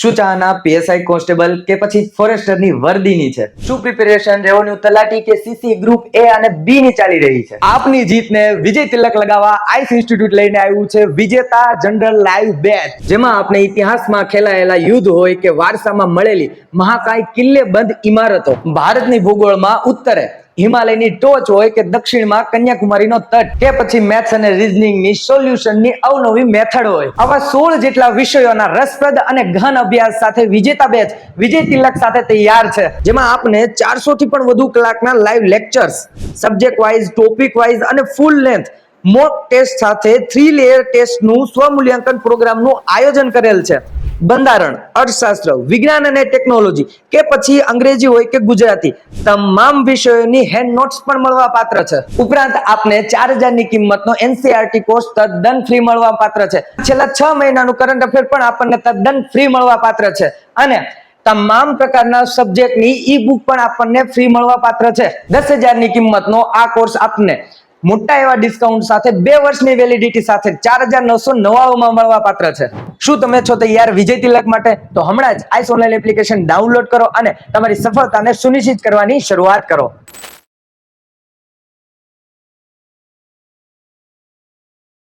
શું ચાહના PSI constable કે પછી ફોરેસ્ટરની વર્દીની છે? શું પ્રિપેરેશન, રેવન્યુ તલાટી કે સીસી ગ્રુપ એ અને બી ની ચાલી રહી છે? આપની જીતને વિજય તિલક લગાવવા આઈસ ઇન્સ્ટિટ્યૂટ લઈને આવ્યું છે વિજેતા જનરલ લાઈવ બેચ. જેમાં આપણે ઇતિહાસમાં ખેલાયેલા યુદ્ધ હોય કે વારસામાં મળેલી મહાકાય કિલ્લેબંધ ઇમારતો ભારતની ભૂગોળમાં ઉત્તરે. હિમાલયની ટોચ હોય કે દક્ષિણમાં કન્યાકુમારીનો તટ કે પછી મેથ્સ અને રિઝનિંગની સોલ્યુશનની અવનવી મેથડ હોય. આવા સોળ જેટલા વિષયોના રસપ્રદ અને ઘન અભ્યાસ સાથે વિજેતા બેચ વિજય તિલક સાથે તૈયાર છે. જેમાં આપને ચારસો થી પણ વધુ કલાકના live lectures subject wise topic wise અને ફૂલ લેન્થ મોક ટેસ્ટ સાથે થ્રી લેયર ટેસ્ટનું સ્વમૂલ્યાંકન પ્રોગ્રામનું આયોજન કરેલ છે. બંધારણ, અર્થશાસ્ત્ર, વિજ્ઞાન અને ટેકનોલોજી કે પછી અંગ્રેજી હોય કે ગુજરાતી, તમામ વિષયોની હેન્ડ નોટ્સ પણ મળવા પાત્ર છે. ઉપરાંત આપને ચાર હજારની કિંમતનો એનસીઆરટી કોર્સ તદ્દન ફ્રી મળવા પાત્ર છે. છેલ્લા છ મહિનાનું કરંટ અફેર પણ આપણને તદ્દન ફ્રી મળવા પાત્ર છે. અને તમામ પ્રકારના સબ્જેક્ટની ઈ બુક પણ આપણને ફ્રી મળવા પાત્ર છે. દસ હજારની કિંમતનો આ કોર્સ આપને મોટા એવા ડિસ્કાઉન્ટ સાથે બે વર્ષની વેલિડિટી સાથે ચાર હજાર નવસો નવાણુંમાં મળવા પાત્ર છે. શું તમે છો તૈયાર વિજય તિલક માટે? તો હમણાં જ આઈસ ઓનલાઈન એપ્લિકેશન ડાઉનલોડ કરો અને તમારી સફળતાને સુનિશ્ચિત કરવાની શરૂઆત કરો.